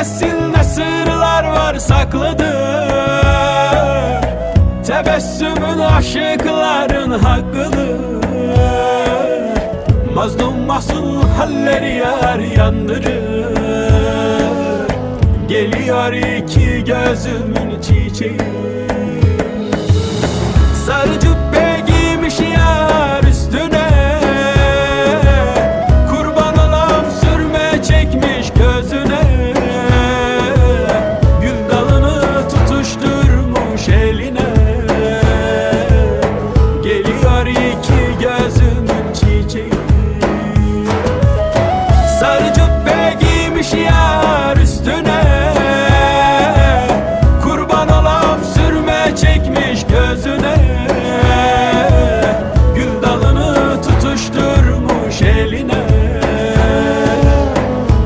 Bilemezsin ne sırlar var saklıdır Tebessümün aşıkların hakkıdır. Mazlum mahzun halleri yar yandırır. Geliyor iki gözümün çiçeği Sarı cübbe giymiş yar üstüne. Kurban olam sürme çekmiş gözüne. Gül dalını tutuşturmuş eline.